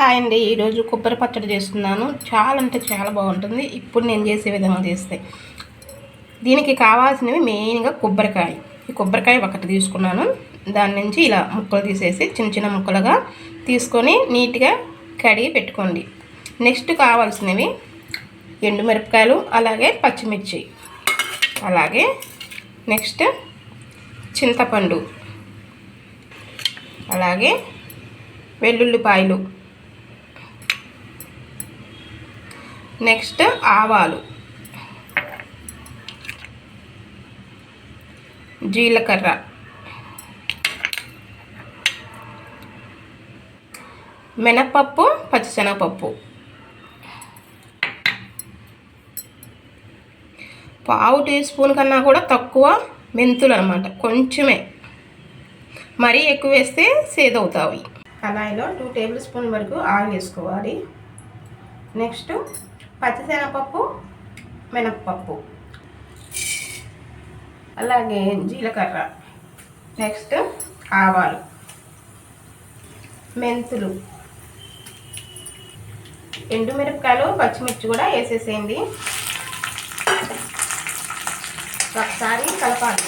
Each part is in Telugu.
హాయ్ అండి. ఈరోజు కొబ్బరి పచ్చడి చేస్తున్నాను. చాలా అంటే చాలా బాగుంటుంది. ఇప్పుడు నేను చేసే విధంగా చేస్తే. దీనికి కావాల్సినవి మెయిన్గా కొబ్బరికాయ. ఈ కొబ్బరికాయ ఒకటి తీసుకున్నాను. దాని నుంచి ఇలా ముక్కలు తీసేసి చిన్న చిన్న ముక్కలుగా తీసుకొని నీట్గా కడిగి పెట్టుకోండి. నెక్స్ట్ కావాల్సినవి ఎండుమిరపకాయలు అలాగే పచ్చిమిర్చి. అలాగే నెక్స్ట్ చింతపండు. అలాగే వెల్లుల్లిపాయలు. నెక్స్ట్ ఆవాలు. జీలకర్ర. మినపప్పు పచ్చిశనగపప్పు. పావు టీ స్పూన్ కన్నా కూడా తక్కువ మెంతులు అనమాట కొంచెమే. మరీ ఎక్కువ వేస్తే సేదవుతాయి. కళాయిలో టూ టేబుల్ స్పూన్ వరకు ఆయిల్ వేసుకోవాలి. నెక్స్ట్ పచ్చిశనగపప్పు మినప్పప్పు. అలాగే జీలకర్ర. నెక్స్ట్ ఆవాలు. మెంతులు. ఎండుమిరపకాయలు పచ్చిమిర్చి కూడా వేసేసేయండి. ఒకసారి కలపాలి.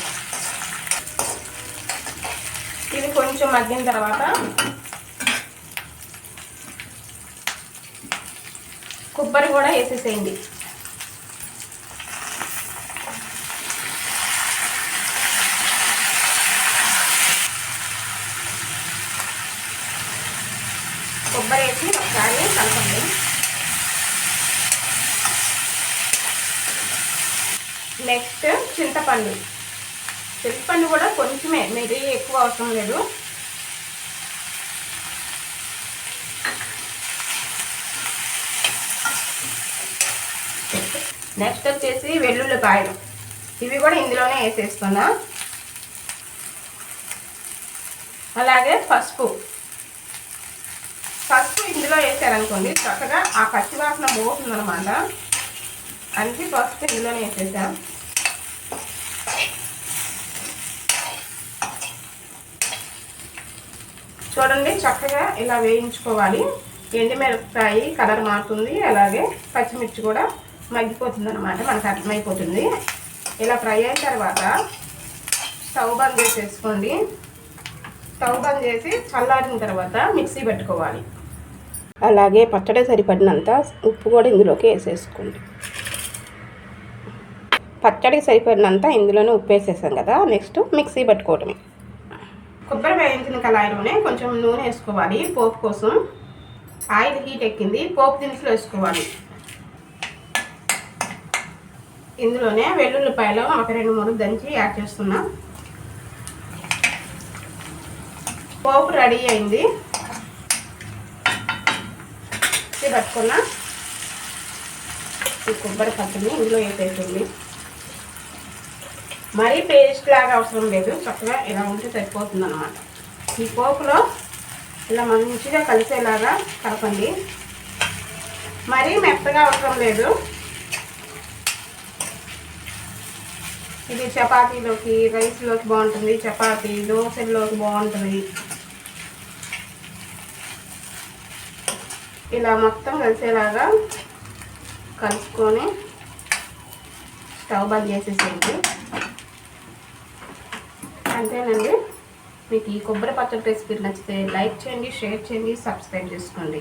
ఇది కొంచెం మగ్గిన తర్వాత కొబ్బరి కూడా వేసేసేయండి. కొబ్బరి వేసి ఒకసారి కలపండి. నెక్స్ట్ చింతపండు. చింతపండు కూడా కొంచెమే మీరు ఎక్కువ అవసరం లేదు. నెక్స్ట్ వచ్చేసి వెల్లుల్లిపాయలు. ఇవి కూడా ఇందులోనే వేసేస్తున్నా. అలాగే పసుపు. పసుపు ఇందులో వేసారనుకోండి చక్కగా ఆ పచ్చి వాసన పోతుందనమాట అందుకే పసుపు ఇందులోనే వేసేసాం. చూడండి చక్కగా ఇలా వేయించుకోవాలి. ఎండిమిరపకాయ కలర్ మారుతుంది అలాగే పచ్చిమిర్చి కూడా మగ్గిపోతుంది అనమాట మనకు అర్థమైపోతుంది. ఇలా ఫ్రై అయిన తర్వాత స్టవ్ బంద్ చేసేసుకోండి. స్టవ్ బంద్ చేసి చల్లారిన తర్వాత మిక్సీ పెట్టుకోవాలి. అలాగే పచ్చడి సరిపడినంత ఉప్పు కూడా ఇందులోకి వేసేసుకోండి. పచ్చడికి సరిపడినంత ఇందులోనే ఉప్పు వేసేసాం కదా నెక్స్ట్ మిక్సీ పెట్టుకోవటమే. కొబ్బరి వేయించిన కళాయిలోనే కొంచెం నూనె వేసుకోవాలి పోపు కోసం. ఆయిల్ హీట్ ఎక్కింది పోపు దినుసులు వేసుకోవాలి. ఇందులోనే వెల్లుల్లిపాయలు ఒక రెండు మూడు దంచి యాడ్ చేస్తున్నా. పోపు రెడీ అయింది. పట్టుకున్న. ఈ కొబ్బరి పచ్చడిని ఇందులో వేసేసింది. మరీ పేస్ట్ లాగా అవసరం లేదు చక్కగా ఇలా ఉంటే సరిపోతుంది అనమాట ఈ పోపులో ఇలా మంచిగా కలిసేలాగా కలపండి. మరీ మెత్తగా అవసరం లేదు. ఇది చపాతీలోకి రైస్లోకి బాగుంటుంది చపాతీ దోశల్లోకి బాగుంటుంది. ఇలా మొత్తం కలిసేలాగా కలుపుకొని స్టవ్ బంద్ చేసేసేయండి. అంతేనండి. మీకు ఈ కొబ్బరి పచ్చడి రెసిపీ నచ్చితే లైక్ చేయండి షేర్ చేయండి సబ్స్క్రైబ్ చేసుకోండి.